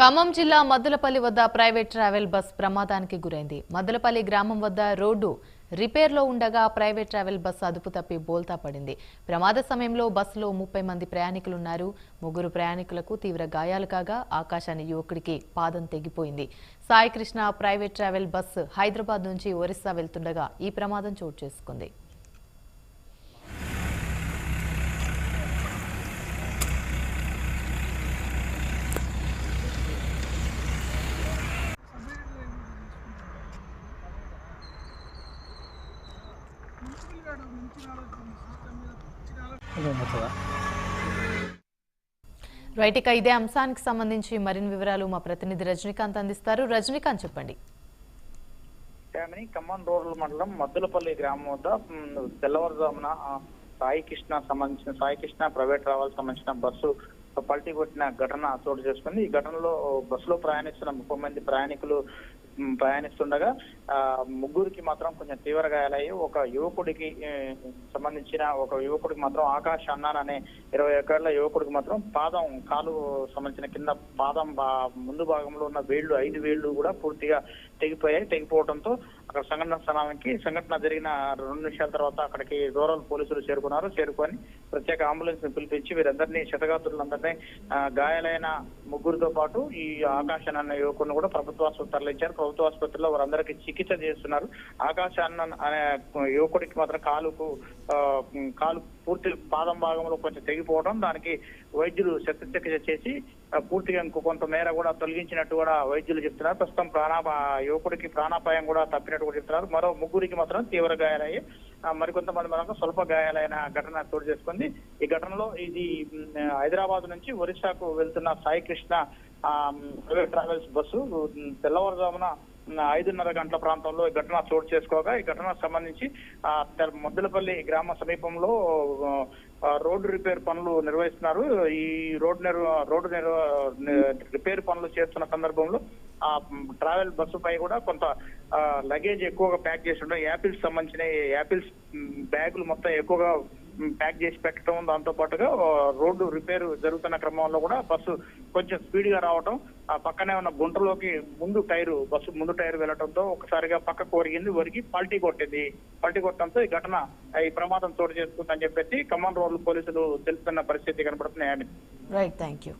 ఖమ్మం జిల్లా మద్దులపల్లి వద్ద private travel bus ప్రమాదానికి గురైంది. మద్దులపల్లి గ్రామం వద్ద రోడ్డు రిపేర్లో ఉండగా ప్రైవేట్ ట్రావెల్ బస్సు అదుపు తప్పి బోల్తా పడింది. ప్రమాద సమయంలో బస్సులో ముప్పై మంది ప్రయాణికులున్నారు. ముగ్గురు ప్రయాణికులకు తీవ్ర గాయాలు కాగా ఆకాశాన్ని యువకుడికి పాదం తెగిపోయింది. Saikrishna private travel bus Hyderabad నుంచి ఒరిస్సా వెళ్తుండగా ఈ ప్రమాదం చోటు చేసుకుంది. రైట్ ఇక ఇదే అంశానికి సంబంధించి మరిన్ని వివరాలు మా ప్రతినిధి రజనీకాంత్ అందిస్తారు. రజనీకాంత్ చెప్పండి. ఖమ్మం రోడ్ల మండలం మద్దులపల్లి గ్రామం వద్ద తెల్లవారుజామున సాయికృష్ణ సాయి కృష్ణ సంబంధించిన సాయి కృష్ణ ప్రైవేట్ ట్రావెల్ సంబంధించిన బస్సు పల్టీ కొట్టిన ఘటన చోటు చేసుకుంది. ఈ ఘటనలో బస్సులో ప్రయాణిస్తున్న ముప్పై మంది ప్రయాణికులు ప్రయాణిస్తుండగా ఆ, ముగ్గురికి మాత్రం కొంచెం తీవ్ర గాయాలయ్యి ఒక యువకుడికి సంబంధించిన ఒక యువకుడికి మాత్రం ఆకాష్ అన్నాన్ అనే ఇరవై ఏళ్ళ యువకుడికి మాత్రం పాదం కాలు సంబంధించిన కింద పాదం బా- ముందు భాగంలో ఉన్న వేళ్ళు ఐదు వేళ్ళు కూడా పూర్తిగా తెగిపోయాయి. తెగిపోవడంతో అక్కడ సంఘటన స్థలానికి సంఘటన జరిగిన రెండు నిమిషాల తర్వాత అక్కడికి రూరల్ పోలీసులు చేరుకున్నారు. చేరుకొని ప్రత్యేక అంబులెన్స్ని పిలిపించి వీరందరినీ శతగాత్రులందరినీ గాయాలైన ముగ్గురితో పాటు ఈ ఆకాశ అన్న యువకుడిని కూడా ప్రభుత్వ తరలించారు. ప్రభుత్వ ఆసుపత్రిలో వారందరికీ చికిత్స చేస్తున్నారు. ఆకాశ అన్న అనే యువకుడికి మాత్రం కాలుకు కాలు పూర్తి పాదం భాగంలో కొంచెం తెగిపోవడం దానికి వైద్యులు శస్త్రచికిత్స చేసి పూర్తిగా ఇంకో కొంత మేర కూడా తొలగించినట్టు కూడా వైద్యులు చెప్తున్నారు. ప్రస్తుతం ప్రాణా యువకుడికి ప్రాణాపాయం కూడా తప్పినట్టు కూడా చెప్తున్నారు. మరో ముగ్గురికి మాత్రం తీవ్ర గాయాలయ్యి మరికొంతమంది మనకు స్వల్ప గాయాలైన ఘటన చోటు చేసుకుంది. ఈ ఘటన ఇది హైదరాబాద్ నుంచి ఒరిస్సాకు వెళ్తున్న సాయి కృష్ణ ఆ, ప్రైవేట్ ట్రావెల్స్ బస్సు తెల్లవారుజామున ఐదున్నర గంటల ప్రాంతంలో ఈ ఘటన చోటు చేసుకోగా. ఈ ఘటనకు సంబంధించి ఆ, తెల్- గ్రామ సమీపంలో రోడ్డు రిపేర్ పనులు నిర్వహిస్తున్నారు. ఈ రోడ్డు నిర్వ రోడ్డు నిర్వ రిపేర్ పనులు చేస్తున్న సందర్భంలో ఆ ట్రావెల్ బస్సు పై కూడా కొంత లగేజ్ ఎక్కువగా ప్యాక్ చేసి ఉండడం యాపిల్స్ సంబంధించిన యాపిల్స్ బ్యాగులు మొత్తం ఎక్కువగా ప్యాక్ చేసి పెట్టడం దాంతో పాటుగా రోడ్డు రిపేర్ జరుగుతున్న క్రమంలో కూడా బస్సు కొంచెం స్పీడ్గా రావటం ఆ పక్కనే ఉన్న గుంటలోకి ముందు టైరు బస్సు ముందు టైరు వెళ్ళడంతో ఒకసారిగా పక్కకు ఒరిగింది ఒరిగి పల్టీ కొట్టింది. పల్టీ కొట్టడంతో ఈ ఘటన ఈ ప్రమాదం చోటు చేసుకుందని చెప్పేసి ఖమ్మం రోడ్లు పోలీసులు తెలుస్తున్న పరిస్థితి కనబడుతున్నాయి రైట్ థ్యాంక్ యూ